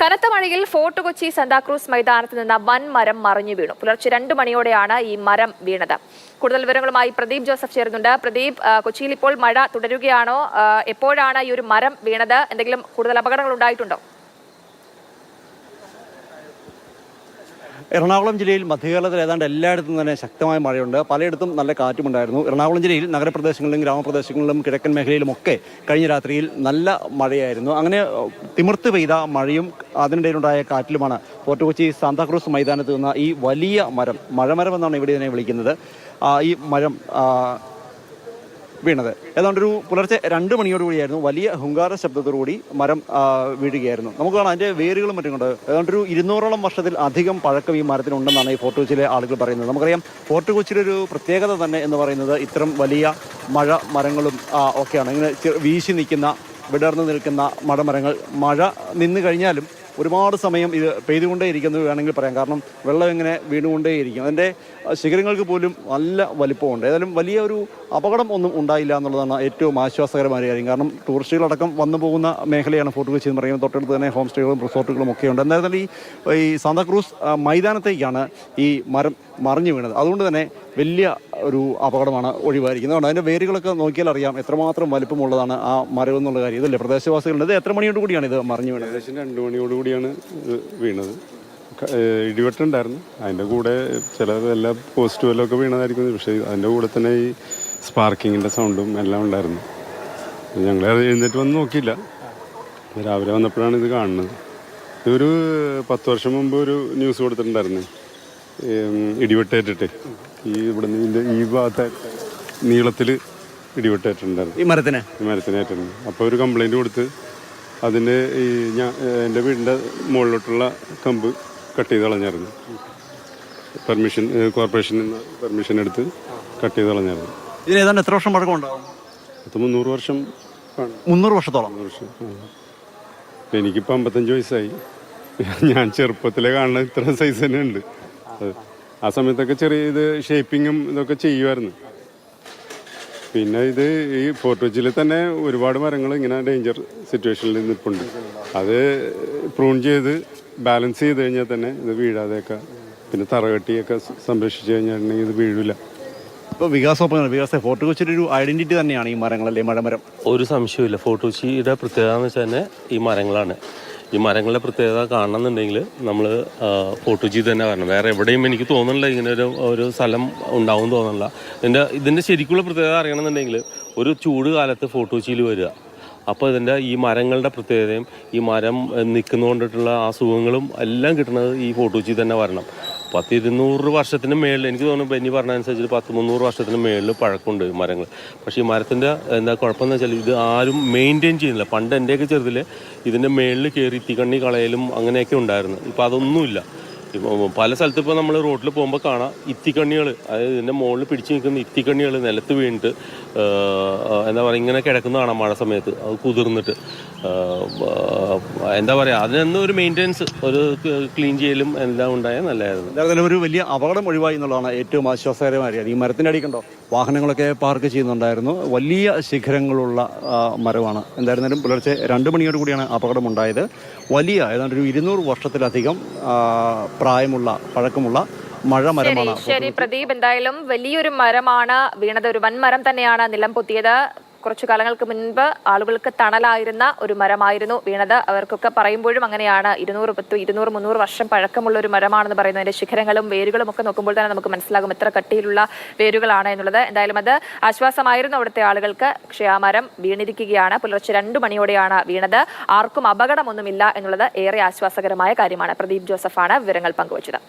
കനത്ത മഴയിൽ ഫോർട്ട് കൊച്ചി സന്താക്രൂസ് മൈതാനത്ത് നിന്ന് വൻ മരം മറിഞ്ഞു വീണു. പുലർച്ചെ രണ്ട് മണിയോടെയാണ് ഈ മരം വീണത്. കൂടുതൽ വിവരങ്ങളുമായി പ്രദീപ് ജോസഫ് ചേരുന്നുണ്ട്. പ്രദീപ് കൊച്ചിയിൽ ഇപ്പോൾ മഴ തുടരുകയാണോ? എപ്പോഴാണ് ഈ ഒരു മരം വീണത്? എന്തെങ്കിലും കൂടുതൽ അപകടങ്ങൾ ഉണ്ടായിട്ടുണ്ടോ? എറണാകുളം ജില്ലയിൽ മധ്യകേരളത്തിൽ ഏതാണ്ട് എല്ലായിടത്തും തന്നെ ശക്തമായ മഴയുണ്ട്. പലയിടത്തും നല്ല കാറ്റുമുണ്ടായിരുന്നു. എറണാകുളം ജില്ലയിൽ നഗരപ്രദേശങ്ങളിലും ഗ്രാമപ്രദേശങ്ങളിലും കിഴക്കൻ മേഖലയിലുമൊക്കെ കഴിഞ്ഞ രാത്രിയിൽ നല്ല മഴയായിരുന്നു. അങ്ങനെ തിമിർത്ത് പെയ്ത മഴയും അതിനിടയിലുണ്ടായ കാറ്റിലുമാണ് ഫോർട്ട് കൊച്ചി സാന്താക്രൂസ് മൈതാനത്ത് നിന്ന ഈ വലിയ മരം മഴമരം എന്നാണ് ഇവിടെ തന്നെ വിളിക്കുന്നത്. ഈ മരം വീണത്. ഏതാണ്ട് ഒരു പുലർച്ചെ രണ്ട് മണിയോടുകൂടിയായിരുന്നു വലിയ ഹുങ്കാര ശബ്ദത്തോടുകൂടി മരം വീഴുകയായിരുന്നു. നമുക്ക് കാണാം അതിന്റെ വേരുകളും മറ്റും കൊണ്ട്. ഏതാണ്ട് ഒരു ഇരുന്നൂറോളം വർഷത്തിൽ അധികം പഴക്കം ഈ മരത്തിനുണ്ടെന്നാണ് ഈ ഫോർട്ട് കൊച്ചിയിലെ ആളുകൾ പറയുന്നത്. നമുക്കറിയാം ഫോർട്ട് കൊച്ചിയിലെ ഒരു പ്രത്യേകത തന്നെ എന്ന് പറയുന്നത് ഇത്തരം വലിയ മഴ മരങ്ങളും ഒക്കെയാണ്. ഇങ്ങനെ വീശി നിൽക്കുന്ന വിടർന്നു നിൽക്കുന്ന മഴമരങ്ങൾ മഴ നിന്നു കഴിഞ്ഞാലും ഒരുപാട് സമയം ഇത് പെയ്തുകൊണ്ടേയിരിക്കുന്നത് വേണമെങ്കിൽ പറയാം. കാരണം വെള്ളം ഇങ്ങനെ വീണുകൊണ്ടേയിരിക്കും. അതിന്റെ ശിഖരങ്ങൾക്ക് പോലും നല്ല വലിപ്പമുണ്ട്. ഏതായാലും വലിയ ഒരു അപകടം ഒന്നും ഉണ്ടായില്ല എന്നുള്ളതാണ് ഏറ്റവും ആശ്വാസകരമായ കാര്യം. കാരണം ടൂറിസ്റ്റുകളടക്കം വന്നു പോകുന്ന മേഖലയാണ് ഫോർട്ട് കൊച്ചി എന്ന് പറയുന്നത്. തൊട്ടടുത്ത് തന്നെ ഹോം സ്റ്റേകളും റിസോർട്ടുകളും ഒക്കെ ഉണ്ട് എന്തായാലും ഈ ഈ സാന്താക്രൂസ് മൈതാനത്തേക്കാണ് ഈ മരം മറിഞ്ഞു വീണത്. അതുകൊണ്ട് തന്നെ വലിയ ഒരു അപകടമാണ് ഒഴിവായിരിക്കുന്നത്. അതുകൊണ്ട് അതിന്റെ വേരുകളൊക്കെ നോക്കിയാൽ അറിയാം എത്രമാത്രം വലിപ്പമുള്ളതാണ് ആ മരം എന്നുള്ള കാര്യം. ഇതല്ലേ പ്രദേശവാസികളുടെ ഇത് എത്ര മണിയോട് കൂടിയാണ് ഇത് മറിഞ്ഞു വീണത്? ഏകദേശം രണ്ട് മണിയോടുകൂടിയാണ് കൂടിയാണ് വീണത്. ഇടിവെട്ടുണ്ടായിരുന്നു അതിന്റെ കൂടെ ചില എല്ലാ പോസ്റ്റ് ഒക്കെ വീണതായിരിക്കും. പക്ഷേ അതിന്റെ കൂടെ തന്നെ ഈ സ്പാർക്കിങ്ങിന്റെ സൗണ്ടും എല്ലാം ഉണ്ടായിരുന്നു. ഞങ്ങൾ എഴുന്നേറ്റ് വന്ന് നോക്കിയില്ല. രാവിലെ വന്നപ്പോഴാണ് ഇത് കാണുന്നത്. ഇതൊരു പത്ത് വർഷം മുമ്പ് ഒരു ന്യൂസ് കൊടുത്തിട്ടുണ്ടായിരുന്നു. ഇടിവെട്ടേറ്റിട്ട് ഈ ഇവിടെ ഇതിന്റെ ഈ ഭാഗത്തെ നീളത്തിൽ ഇടിവെട്ടേറ്റുണ്ടായിരുന്നു ഈ മരത്തിന്? ഈ മരത്തിനേറ്റുന്നു അപ്പോൾ ഒരു കംപ്ലൈന്റ് കൊടുത്ത് അതിന്റെ ഈ ഞാൻ എന്റെ വീടിന്റെ മുകളിലോട്ടുള്ള കമ്പ് കട്ട് ചെയ്ത് കളഞ്ഞായിരുന്നു. പെർമിഷൻ കോർപ്പറേഷനിൽ നിന്ന് പെർമിഷൻ എടുത്ത് കട്ട് ചെയ്ത് കളഞ്ഞായിരുന്നു. ഇതിന് ഏതാണ്ട് എത്ര വർഷം പഴക്കം ഉണ്ടാവും? പത്ത് മുന്നൂറ് വർഷം മുന്നൂറ് വർഷത്തോളം? മുന്നൂറ് വർഷം ആ. എനിക്കിപ്പോൾ അമ്പത്തഞ്ച് വയസ്സായി. ഞാൻ ചെറുപ്പത്തിലെ കാണുന്ന ഇത്ര സൈസ് തന്നെ ഉണ്ട്. അത്. ആ സമയത്തൊക്കെ ചെറിയ ഇത് ഷേപ്പിങ്ങും ഇതൊക്കെ ചെയ്യുമായിരുന്നു പിന്നെ ഇത് ഈ ഫോർട്ട് കൊച്ചിയിൽ തന്നെ ഒരുപാട് മരങ്ങൾ ഇങ്ങനെ ഡേഞ്ചർ സിറ്റുവേഷനിൽ നിൽപ്പുണ്ട് അത് പ്രൂൺ ചെയ്ത് ബാലൻസ് ചെയ്ത് കഴിഞ്ഞാൽ തന്നെ ഇത് വീഴാതെയൊക്കെ പിന്നെ തറകെട്ടിയൊക്കെ സംരക്ഷിച്ചു സംരക്ഷിച്ച് കഴിഞ്ഞിട്ടുണ്ടെങ്കിൽ ഇത് വീഴില്ല ഇപ്പോൾ വികാസോപ്പങ്ങൾ വികാസ ഫോർട്ട് കൊച്ചിയുടെ ഒരു ഐഡന്റിറ്റി തന്നെയാണ് ഈ മരങ്ങളല്ലേ മഴമരം? ഒരു സംശയമില്ല ഫോർട്ട് കൊച്ചിയുടെ പ്രത്യേകത എന്ന് വെച്ചാൽ തന്നെ ഈ മരങ്ങളാണ്. ഈ മരങ്ങളുടെ പ്രത്യേകത കാണണമെന്നുണ്ടെങ്കിൽ നമ്മൾ ഫോട്ടോജി തന്നെ വരണം. വേറെ എവിടെയും എനിക്ക് തോന്നുന്നില്ല ഇങ്ങനെ ഒരു ഒരു സ്ഥലം ഉണ്ടാവും തോന്നുന്നില്ല. ഇതിന്റെ ഇതിന്റെ ശരിക്കുള്ള പ്രത്യേകത അറിയണമെന്നുണ്ടെങ്കിൽ ഒരു ചൂട് കാലത്ത് ഫോർട്ട് കൊച്ചിയിൽ വരിക. അപ്പോൾ ഇതിന്റെ ഈ മരങ്ങളുടെ പ്രത്യേകതയും ഈ മരം നിൽക്കുന്നതുകൊണ്ടിട്ടുള്ള ആ എല്ലാം കിട്ടുന്നത് ഈ കൊച്ചി തന്നെ വരണം. പത്ത് ഇരുന്നൂറ് വർഷത്തിന് മേളിൽ എനിക്ക് തോന്നുന്നു ബെന്നി പറഞ്ഞ അനുസരിച്ച് പത്ത് മുന്നൂറ് വർഷത്തിന് മേളിൽ പഴക്കമുണ്ട് മരങ്ങൾ. പക്ഷേ ഈ മരത്തിന്റെ എന്താ കുഴപ്പമെന്ന് വെച്ചാൽ ഇത് ആരും മെയിന്റെയിൻ ചെയ്യുന്നില്ല. പണ്ട് എന്റെയൊക്കെ ചെറുതിൽ ഇതിന്റെ മേളിൽ കയറി തീക്കണ്ണി കളയലും അങ്ങനെയൊക്കെ ഉണ്ടായിരുന്നു. ഇപ്പോൾ അതൊന്നുമില്ല. ഇപ്പോൾ പല സ്ഥലത്ത് ഇപ്പോൾ നമ്മൾ റോഡിൽ പോകുമ്പോൾ കാണാം ഇത്തിക്കണ്ണികൾ അതായത് ഇതിന്റെ മുകളിൽ പിടിച്ച് നിൽക്കുന്ന ഇത്തിക്കണ്ണികൾ നിലത്ത് വീണിട്ട് എന്താ പറയുക ഇങ്ങനെ കിടക്കുന്ന കാണാം മഴ സമയത്ത്. അത് കുതിർന്നിട്ട് എന്താ പറയുക അതിനൊന്നും ഒരു മെയിന്റെനൻസ് ഒരു ക്ലീൻ ചെയ്യലും എല്ലാം ഉണ്ടായാൽ നല്ലതായിരുന്നു. എന്തായാലും ഒരു വലിയ അപകടം ഒഴിവായി എന്നുള്ളതാണ് ഏറ്റവും ആശ്വാസകരമായ കാര്യം ഈ മരത്തിന്റെ അടി കണ്ടോ? വാഹനങ്ങളൊക്കെ പാർക്ക് ചെയ്യുന്നുണ്ടായിരുന്നു. വലിയ ശിഖരങ്ങളുള്ള മരമാണ്. എന്തായിരുന്നാലും പുലർച്ചെ രണ്ട് മണിയോട് കൂടിയാണ് അപകടം ഉണ്ടായത്. വലിയ ഏതാണ്ട് ഒരു ഇരുന്നൂറ് വർഷത്തിലധികം പ്രായമുള്ള പഴക്കമുള്ള മഴ മരമാണ് ശരി. പ്രദീപ് എന്തായാലും വലിയൊരു മരമാണ് വീണത്. ഒരു വൻമരം തന്നെയാണ് നിലം പൊത്തിയത്. കുറച്ചു കാലങ്ങൾക്ക് മുൻപ് ആളുകൾക്ക് തണലായിരുന്ന ഒരു മരമായിരുന്നു വീണത്. അവർക്കൊക്കെ പറയുമ്പോഴും അങ്ങനെയാണ്. ഇരുന്നൂറ് പത്ത് ഇരുന്നൂറ് മുന്നൂറ് വർഷം പഴക്കമുള്ള ഒരു മരമാണെന്ന് പറയുന്നത് അതിന്റെ ശിഖരങ്ങളും വേരുകളും ഒക്കെ നോക്കുമ്പോൾ തന്നെ നമുക്ക് മനസ്സിലാകും എത്ര കട്ടിയിലുള്ള വേരുകളാണ് എന്നുള്ളത്. എന്തായാലും അത് ആശ്വാസമായിരുന്നു അവിടുത്തെ ആളുകൾക്ക്. പക്ഷേ ആ മരം വീണിരിക്കുകയാണ്. പുലർച്ചെ രണ്ടു മണിയോടെയാണ് വീണത്. ആർക്കും അപകടമൊന്നുമില്ല എന്നുള്ളത് ഏറെ ആശ്വാസകരമായ കാര്യമാണ്. പ്രദീപ് ജോസഫാണ് വിവരങ്ങൾ പങ്കുവച്ചത്.